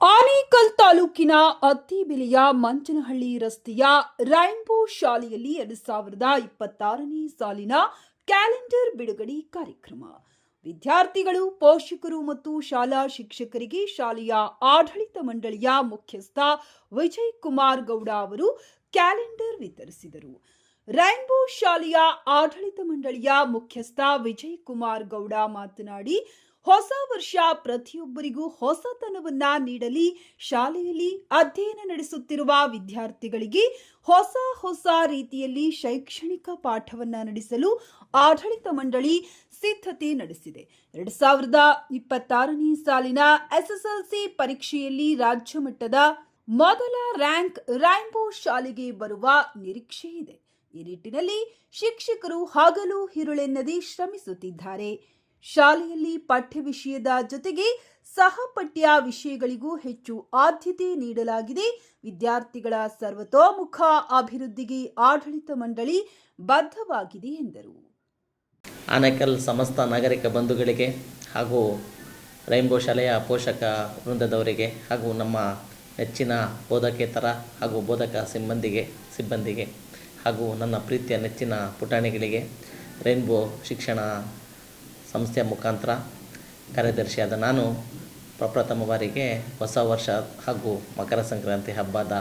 ಆನೇಕಲ್ ತಾಲೂಕಿನ ಅತ್ತಿಬೆಲೆಯ ಮಂಚನಹಳ್ಳಿ ರಸ್ತೆಯ ರೈನ್ಬೋ ಶಾಲೆಯಲ್ಲಿ ಎರಡು ಸಾವಿರದ ಇಪ್ಪತ್ತಾರನೇ ಸಾಲಿನ ಕ್ಯಾಲೆಂಡರ್ ಬಿಡುಗಡೆ ಕಾರ್ಯಕ್ರಮ. ವಿದ್ಯಾರ್ಥಿಗಳು, ಪೋಷಕರು ಮತ್ತು ಶಾಲಾ ಶಿಕ್ಷಕರಿಗೆ ಶಾಲೆಯ ಆಡಳಿತ ಮಂಡಳಿಯ ಮುಖ್ಯಸ್ಥ ವಿಜಯ್ ಕುಮಾರ್ ಗೌಡ ಅವರು ಕ್ಯಾಲೆಂಡರ್ ವಿತರಿಸಿದರು. ರೈನ್ಬೋ ಶಾಲೆಯ ಆಡಳಿತ ಮಂಡಳಿಯ ಮುಖ್ಯಸ್ಥ ವಿಜಯ್ ಕುಮಾರ್ ಗೌಡ ಮಾತನಾಡಿ ಹೊಸ ವರ್ಷ ಪ್ರತಿಯೊಬ್ಬರಿಗೂ ಹೊಸತನವನ್ನ ನೀಡಲಿ. ಶಾಲೆಯಲ್ಲಿ ಅಧ್ಯಯನ ನಡೆಸುತ್ತಿರುವ ವಿದ್ಯಾರ್ಥಿಗಳಿಗೆ ಹೊಸ ಹೊಸ ರೀತಿಯಲ್ಲಿ ಶೈಕ್ಷಣಿಕ ಪಾಠವನ್ನ ನಡೆಸಲು ಆಡಳಿತ ಮಂಡಳಿ ಸಿದ್ಧತೆ ನಡೆಸಿದೆ. ಎರಡ್ ಸಾವಿರದ ಇಪ್ಪತ್ತಾರನೇ ಸಾಲಿನ ಎಸ್ಎಸ್ಎಲ್ಸಿ ಪರೀಕ್ಷೆಯಲ್ಲಿ ರಾಜ್ಯ ಮಟ್ಟದ ಮೊದಲ ರ್ಯಾಂಕ್ ರ್ಯಾಂಬೋ ಶಾಲೆಗೆ ಬರುವ ನಿರೀಕ್ಷೆ ಇದೆ ಈ ನಿಟ್ಟಿನಲ್ಲಿ ಶಿಕ್ಷಕರು ಹಗಲು ಹಿರುಳೆನ್ನದೇ ಶ್ರಮಿಸುತ್ತಿದ್ದಾರೆ. ಶಾಲೆಯಲ್ಲಿ ಪಠ್ಯ ವಿಷಯದ ಜೊತೆಗೆ ಸಹಪಠ್ಯ ವಿಷಯಗಳಿಗೂ ಹೆಚ್ಚು ಆದ್ಯತೆ ನೀಡಲಾಗಿದೆ. ವಿದ್ಯಾರ್ಥಿಗಳ ಸರ್ವತೋಮುಖ ಅಭಿವೃದ್ಧಿಗೆ ಆಡಳಿತ ಮಂಡಳಿ ಬದ್ಧವಾಗಿದೆ ಎಂದರು. ಆನೇಕಲ್ ಸಮಸ್ತ ನಾಗರಿಕ ಬಂಧುಗಳಿಗೆ ಹಾಗೂ ರೈನ್ಬೋ ಶಾಲೆಯ ಪೋಷಕ ವೃಂದದವರಿಗೆ ಹಾಗೂ ನಮ್ಮ ನೆಚ್ಚಿನ ಬೋಧಕೇತರ ಹಾಗೂ ಬೋಧಕ ಸಿಬ್ಬಂದಿಗೆ ಸಿಬ್ಬಂದಿಗೆ ಹಾಗೂ ನನ್ನ ಪ್ರೀತಿಯ ನೆಚ್ಚಿನ ಪುಟಾಣಿಗಳಿಗೆ ರೈನ್ಬೋ ಶಿಕ್ಷಣ ಸಂಸ್ಥೆಯ ಮುಖಾಂತರ ಕಾರ್ಯದರ್ಶಿಯಾದ ನಾನು ಪ್ರಪ್ರಥಮ ಬಾರಿಗೆ ಹೊಸ ವರ್ಷ ಹಾಗೂ ಮಕರ ಸಂಕ್ರಾಂತಿ ಹಬ್ಬದ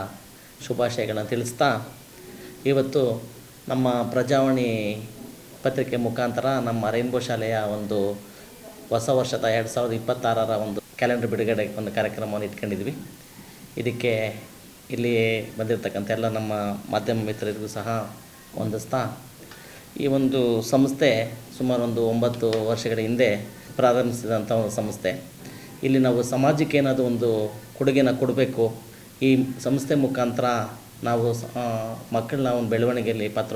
ಶುಭಾಶಯಗಳನ್ನು ತಿಳಿಸ್ತಾ, ಇವತ್ತು ನಮ್ಮ ಪ್ರಜಾವಾಣಿ ಪತ್ರಿಕೆ ಮುಖಾಂತರ ನಮ್ಮ ರೈನ್ಬೋ ಶಾಲೆಯ ಒಂದು ಹೊಸ ವರ್ಷದ ಎರಡು ಸಾವಿರದ ಇಪ್ಪತ್ತಾರರ ಒಂದು ಕ್ಯಾಲೆಂಡರ್ ಬಿಡುಗಡೆ ಒಂದು ಕಾರ್ಯಕ್ರಮವನ್ನು ಇಟ್ಕೊಂಡಿದ್ವಿ. ಇದಕ್ಕೆ ಇಲ್ಲಿ ಬಂದಿರತಕ್ಕಂಥ ಎಲ್ಲ ನಮ್ಮ ಮಾಧ್ಯಮ ಮಿತ್ರರಿಗೂ ಸಹ ಹೊಂದಿಸ್ತಾ ಈ ಒಂದು ಸಂಸ್ಥೆ ಸುಮಾರು ಒಂದು ಒಂಬತ್ತು ವರ್ಷಗಳ ಹಿಂದೆ ಪ್ರಾರಂಭಿಸಿದಂಥ ಒಂದು ಸಂಸ್ಥೆ. ಇಲ್ಲಿ ನಾವು ಸಮಾಜಕ್ಕೆ ಏನಾದರೂ ಒಂದು ಕೊಡುಗೆನ ಕೊಡಬೇಕು, ಈ ಸಂಸ್ಥೆ ಮುಖಾಂತರ ನಾವು ಮಕ್ಕಳನ್ನ ಒಂದು ಬೆಳವಣಿಗೆಯಲ್ಲಿ ಪಾತ್ರ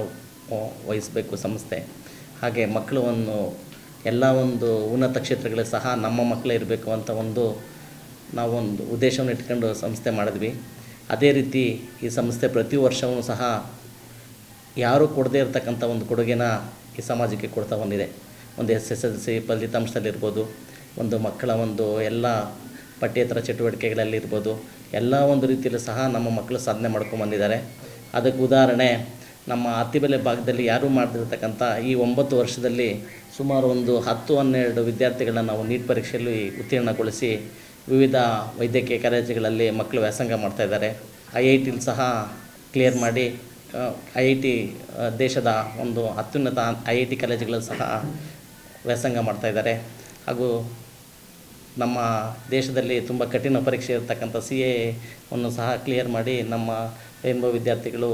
ವಹಿಸಬೇಕು ಸಂಸ್ಥೆ. ಹಾಗೆ ಮಕ್ಕಳು ಒಂದು ಎಲ್ಲ ಒಂದು ಉನ್ನತ ಕ್ಷೇತ್ರಗಳಲ್ಲಿ ಸಹ ನಮ್ಮ ಮಕ್ಕಳೇ ಇರಬೇಕು ಅಂತ ಒಂದು ನಾವೊಂದು ಉದ್ದೇಶವನ್ನು ಇಟ್ಕೊಂಡು ಸಂಸ್ಥೆ ಮಾಡಿದ್ವಿ. ಅದೇ ರೀತಿ ಈ ಸಂಸ್ಥೆ ಪ್ರತಿ ವರ್ಷವೂ ಸಹ ಯಾರೂ ಕೊಡದೇ ಇರತಕ್ಕಂಥ ಒಂದು ಕೊಡುಗೆನ ಈ ಸಮಾಜಕ್ಕೆ ಕೊಡ್ತಾ ಬಂದಿದೆ. ಒಂದು ಎಸ್ ಎಸ್ ಎಲ್ ಸಿ ಫಲಿತಾಂಶದಲ್ಲಿರ್ಬೋದು ಒಂದು ಮಕ್ಕಳ ಒಂದು ಎಲ್ಲ ಪಠ್ಯೇತರ ಚಟುವಟಿಕೆಗಳಲ್ಲಿರ್ಬೋದು ಎಲ್ಲ ಒಂದು ರೀತಿಯಲ್ಲೂ ಸಹ ನಮ್ಮ ಮಕ್ಕಳು ಸಾಧನೆ ಮಾಡ್ಕೊಂಡು ಬಂದಿದ್ದಾರೆ. ಅದಕ್ಕೆ ಉದಾಹರಣೆ, ನಮ್ಮ ಅತ್ತಿಬೆಲೆ ಭಾಗದಲ್ಲಿ ಯಾರು ಮಾಡದಿರ್ತಕ್ಕಂಥ ಈ ಒಂಬತ್ತು ವರ್ಷದಲ್ಲಿ ಸುಮಾರು ಒಂದು ಹತ್ತು ಹನ್ನೆರಡು ವಿದ್ಯಾರ್ಥಿಗಳನ್ನ ನಾವು ನೀಟ್ ಪರೀಕ್ಷೆಯಲ್ಲಿ ಉತ್ತೀರ್ಣಗೊಳಿಸಿ ವಿವಿಧ ವೈದ್ಯಕೀಯ ಕಾಲೇಜುಗಳಲ್ಲಿ ಮಕ್ಕಳು ವ್ಯಾಸಂಗ ಮಾಡ್ತಾಯಿದ್ದಾರೆ ಐ ಐ ಟಿಲಿ ಸಹ ಕ್ಲಿಯರ್ ಮಾಡಿ ಐ ಐ ಟಿ ದೇಶದ ಒಂದು ಅತ್ಯುನ್ನತ ಐ ಐ ಟಿ ಕಾಲೇಜುಗಳಲ್ಲಿ ಸಹ ವ್ಯಾಸಂಗ ಮಾಡ್ತಾಯಿದ್ದಾರೆ ಹಾಗೂ ನಮ್ಮ ದೇಶದಲ್ಲಿ ತುಂಬ ಕಠಿಣ ಪರೀಕ್ಷೆ ಇರತಕ್ಕಂಥ ಸಿ ಅನ್ನು ಸಹ ಕ್ಲಿಯರ್ ಮಾಡಿ ನಮ್ಮ ರೈನ್ಬೋ ವಿದ್ಯಾರ್ಥಿಗಳು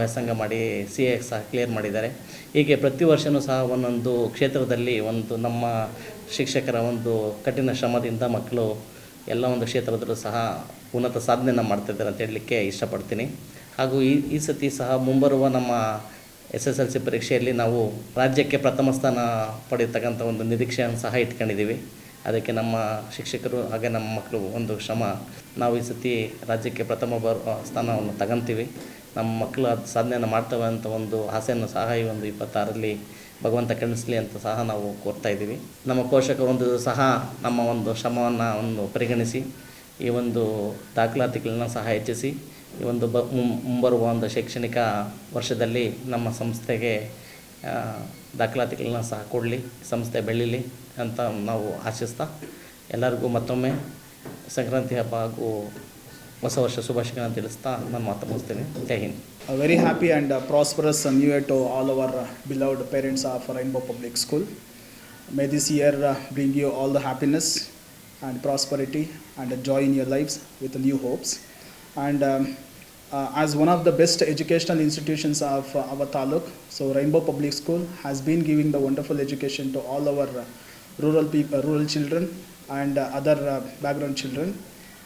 ವ್ಯಾಸಂಗ ಮಾಡಿ ಸಿ ಎ ಸಹ ಕ್ಲಿಯರ್ ಮಾಡಿದ್ದಾರೆ. ಹೀಗೆ ಪ್ರತಿ ವರ್ಷವೂ ಸಹ ಒಂದೊಂದು ಕ್ಷೇತ್ರದಲ್ಲಿ ಒಂದು ನಮ್ಮ ಶಿಕ್ಷಕರ ಒಂದು ಕಠಿಣ ಶ್ರಮದಿಂದ ಮಕ್ಕಳು ಎಲ್ಲ ಒಂದು ಕ್ಷೇತ್ರದಲ್ಲೂ ಸಹ ಉನ್ನತ ಸಾಧನೆಯನ್ನು ಮಾಡ್ತಿದ್ದಾರೆ ಅಂತ ಹೇಳಲಿಕ್ಕೆ ಇಷ್ಟಪಡ್ತೀನಿ. ಹಾಗೂ ಈ ಈ ಸತಿ ಸಹ ಮುಂಬರುವ ನಮ್ಮ ಎಸ್ ಎಸ್ ಎಲ್ ಸಿ ಪರೀಕ್ಷೆಯಲ್ಲಿ ನಾವು ರಾಜ್ಯಕ್ಕೆ ಪ್ರಥಮ ಸ್ಥಾನ ಪಡೆಯತಕ್ಕಂಥ ಒಂದು ನಿರೀಕ್ಷೆಯನ್ನು ಸಹ ಇಟ್ಕೊಂಡಿದ್ದೀವಿ. ಅದಕ್ಕೆ ನಮ್ಮ ಶಿಕ್ಷಕರು ಹಾಗೆ ನಮ್ಮ ಮಕ್ಕಳು ಒಂದು ಶ್ರಮ. ನಾವು ಈ ಸತಿ ರಾಜ್ಯಕ್ಕೆ ಪ್ರಥಮ ಬರುವ ಸ್ಥಾನವನ್ನು ತಗೊಂತೀವಿ. ನಮ್ಮ ಮಕ್ಕಳು ಅದು ಸಾಧನೆಯನ್ನು ಮಾಡ್ತವೆ ಅಂತ ಒಂದು ಆಸೆಯನ್ನು ಸಹ ಈ ಒಂದು ಇಪ್ಪತ್ತಾರಲ್ಲಿ ಭಗವಂತ ಕಣಿಸಲಿ ಅಂತ ಸಹ ನಾವು ಕೋರ್ತಾ ಇದ್ದೀವಿ. ನಮ್ಮ ಪೋಷಕರು ಒಂದು ಸಹ ನಮ್ಮ ಒಂದು ಶ್ರಮವನ್ನು ಒಂದು ಪರಿಗಣಿಸಿ, ಈ ಒಂದು ದಾಖಲಾತಿಗಳನ್ನ ಸಹ ಹೆಚ್ಚಿಸಿ ಈ ಒಂದು ಬ ಮುಂಬರುವ ಒಂದು ಶೈಕ್ಷಣಿಕ ವರ್ಷದಲ್ಲಿ ನಮ್ಮ ಸಂಸ್ಥೆಗೆ ದಾಖಲಾತಿಗಳನ್ನ ಸಹ ಕೊಡಲಿ, ಸಂಸ್ಥೆ ಬೆಳೀಲಿ ಅಂತ ನಾವು ಆಶಿಸ್ತಾ ಎಲ್ಲರಿಗೂ ಮತ್ತೊಮ್ಮೆ ಸಂಕ್ರಾಂತಿ ಹಬ್ಬ ಹಾಗೂ ಹೊಸ ವರ್ಷ ಶುಭಾಶಯಗಳನ್ನು ತಿಳಿಸ್ತಾ ನಾನು ಮಾತು ಮುಗಿಸ್ತೀನಿ. ಜೈ Hind. Very happy and prosperous new year to all year to parents of Rainbow Public School may this year bring you all the happiness and prosperity and joy in your lifes with new joy And um, uh, as one of the best educational institutions of uh, our taluk, so Rainbow Public School has been giving the wonderful education to all our uh, rural people, rural children and uh, other uh, background children.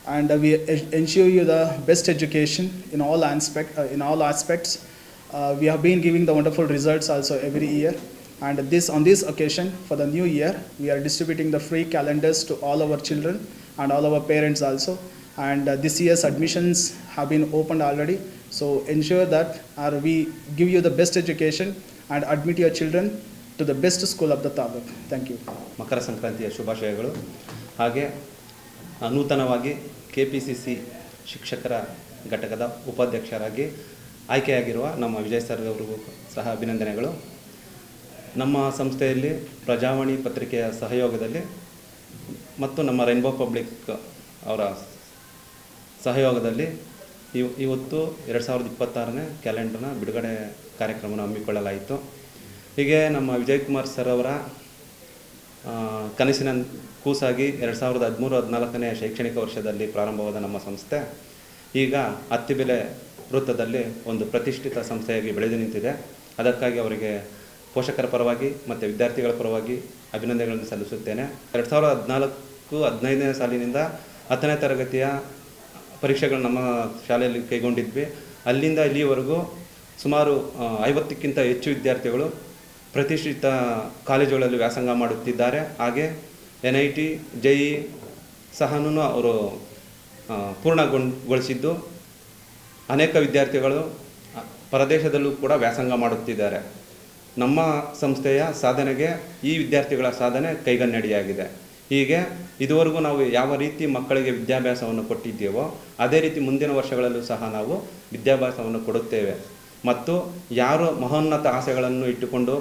And uh, we ensure you the best education in all aspect uh, in all aspects. Uh, we have been giving the wonderful results also every year. And this on this occasion for the new year we are distributing the free calendars to all our children and all our parents also and uh, this year's admissions have been opened already so ensure that uh, we give you the best education and admit your children to the best school of the taluk thank you Makara Sankranti ಶುಭಾಶಯಗಳು Hage Anutanavagi ನೂತನವಾಗಿ Shikshakara P Upadhyaksharagi ನಮ್ಮ Vijay sir ಅವರಿಗೂ ಸಹ ಅಭಿನಂದನೆಗಳು ನಮ್ಮ ಸಂಸ್ಥೆಯಲ್ಲಿ ಪ್ರಜಾವಾಣಿ ಪತ್ರಿಕೆಯ ಸಹಯೋಗದಲ್ಲಿ ಮತ್ತು ನಮ್ಮ ರೈನ್ಬೋ ಪಬ್ಲಿಕ್ ಅವರ ಸಹಯೋಗದಲ್ಲಿ ಇವ್, ಇವತ್ತು ಎರಡು ಸಾವಿರದ ಇಪ್ಪತ್ತಾರನೇ ಕ್ಯಾಲೆಂಡರ್ನ ಬಿಡುಗಡೆ ಕಾರ್ಯಕ್ರಮವನ್ನು ಹಮ್ಮಿಕೊಳ್ಳಲಾಯಿತು. ಹೀಗೆ ನಮ್ಮ ವಿಜಯ್ ಕುಮಾರ್ ಸರ್ ಅವರ ಕನಸಿನ ಕೂಸಾಗಿ ಎರಡು ಸಾವಿರದ ಹದಿಮೂರು ಹದಿನಾಲ್ಕನೇ ಶೈಕ್ಷಣಿಕ ವರ್ಷದಲ್ಲಿ ಪ್ರಾರಂಭವಾದ ನಮ್ಮ ಸಂಸ್ಥೆ, ಈಗ ಅತ್ತಿಬೆಲೆ ವೃತ್ತದಲ್ಲಿ ಒಂದು ಪ್ರತಿಷ್ಠಿತ ಸಂಸ್ಥೆಯಾಗಿ ಬೆಳೆದು ನಿಂತಿದೆ. ಅದಕ್ಕಾಗಿ ಅವರಿಗೆ ಪೋಷಕರ ಪರವಾಗಿ ಮತ್ತು ವಿದ್ಯಾರ್ಥಿಗಳ ಪರವಾಗಿ ಅಭಿನಂದನೆಗಳನ್ನು ಸಲ್ಲಿಸುತ್ತೇನೆ. ಎರಡು ಸಾವಿರದ ಹದಿನಾಲ್ಕು ಹದಿನೈದನೇ ಸಾಲಿನಿಂದ ಹತ್ತನೇ ತರಗತಿಯ ಪರೀಕ್ಷೆಗಳು ನಮ್ಮ ಶಾಲೆಯಲ್ಲಿ ಕೈಗೊಂಡಿದ್ವಿ. ಅಲ್ಲಿಂದ ಇಲ್ಲಿವರೆಗೂ ಸುಮಾರು ಐವತ್ತಕ್ಕಿಂತ ಹೆಚ್ಚು ವಿದ್ಯಾರ್ಥಿಗಳು ಪ್ರತಿಷ್ಠಿತ ಕಾಲೇಜುಗಳಲ್ಲಿ ವ್ಯಾಸಂಗ ಮಾಡುತ್ತಿದ್ದಾರೆ. ಹಾಗೆ ಎನ್ ಐ ಟಿ, ಜೆ ಸಹನೂ ಅವರು ಪೂರ್ಣಗೊಳಿಸಿದ್ದು ಅನೇಕ ವಿದ್ಯಾರ್ಥಿಗಳು ಪರದೇಶದಲ್ಲೂ ಕೂಡ ವ್ಯಾಸಂಗ ಮಾಡುತ್ತಿದ್ದಾರೆ. ನಮ್ಮ ಸಂಸ್ಥೆಯ ಸಾಧನೆಗೆ ಈ ವಿದ್ಯಾರ್ಥಿಗಳ ಸಾಧನೆ ಕೈಗನ್ನಡಿಯಾಗಿದೆ. ಹೀಗೆ ಇದುವರೆಗೂ ನಾವು ಯಾವ ರೀತಿ ಮಕ್ಕಳಿಗೆ ವಿದ್ಯಾಭ್ಯಾಸವನ್ನು ಕೊಟ್ಟಿದ್ದೇವೋ ಅದೇ ರೀತಿ ಮುಂದಿನ ವರ್ಷಗಳಲ್ಲೂ ಸಹ ನಾವು ವಿದ್ಯಾಭ್ಯಾಸವನ್ನು ಕೊಡುತ್ತೇವೆ. ಮತ್ತು ಯಾರು ಮಹೋನ್ನತ ಆಸೆಗಳನ್ನು ಇಟ್ಟುಕೊಂಡು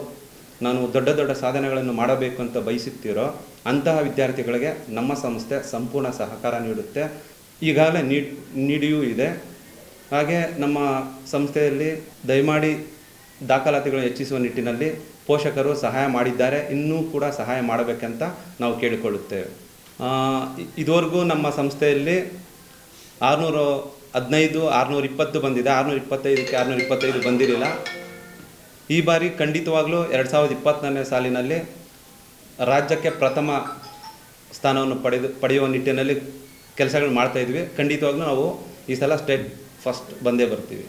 ನಾನು ದೊಡ್ಡ ದೊಡ್ಡ ಸಾಧನೆಗಳನ್ನು ಮಾಡಬೇಕು ಅಂತ ಬಯಸುತ್ತೀರೋ ಅಂತಹ ವಿದ್ಯಾರ್ಥಿಗಳಿಗೆ ನಮ್ಮ ಸಂಸ್ಥೆ ಸಂಪೂರ್ಣ ಸಹಕಾರ ನೀಡುತ್ತೆ. ಈಗಾಗಲೇ ನೀಡ್ ನೀಡಿಯೂ ಇದೆ. ಹಾಗೆ ನಮ್ಮ ಸಂಸ್ಥೆಯಲ್ಲಿ ದಯಮಾಡಿ ದಾಖಲಾತಿಗಳನ್ನು ಹೆಚ್ಚಿಸುವ ನಿಟ್ಟಿನಲ್ಲಿ ಪೋಷಕರು ಸಹಾಯ ಮಾಡಿದ್ದಾರೆ, ಇನ್ನೂ ಕೂಡ ಸಹಾಯ ಮಾಡಬೇಕಂತ ನಾವು ಕೇಳಿಕೊಳ್ಳುತ್ತೇವೆ. ಇದುವರೆಗೂ ನಮ್ಮ ಸಂಸ್ಥೆಯಲ್ಲಿ ಆರುನೂರು ಹದಿನೈದು, ಆರುನೂರ ಇಪ್ಪತ್ತು ಬಂದಿದೆ. ಆರುನೂರ ಇಪ್ಪತ್ತೈದಕ್ಕೆ ಆರುನೂರ ಇಪ್ಪತ್ತೈದು ಬಂದಿರಲಿಲ್ಲ. ಈ ಬಾರಿ ಖಂಡಿತವಾಗಲೂ ಎರಡು ಸಾವಿರದ ಇಪ್ಪತ್ತನೇ ಸಾಲಿನಲ್ಲಿ ರಾಜ್ಯಕ್ಕೆ ಪ್ರಥಮ ಸ್ಥಾನವನ್ನು ಪಡೆದು, ಪಡೆಯುವ ನಿಟ್ಟಿನಲ್ಲಿ ಕೆಲಸಗಳು ಮಾಡ್ತಾಯಿದ್ವಿ ಖಂಡಿತವಾಗ್ಲೂ ನಾವು ಈ ಸಲ ಸ್ಟೇಟ್ ಫಸ್ಟ್ ಬಂದೇ ಬರ್ತೀವಿ.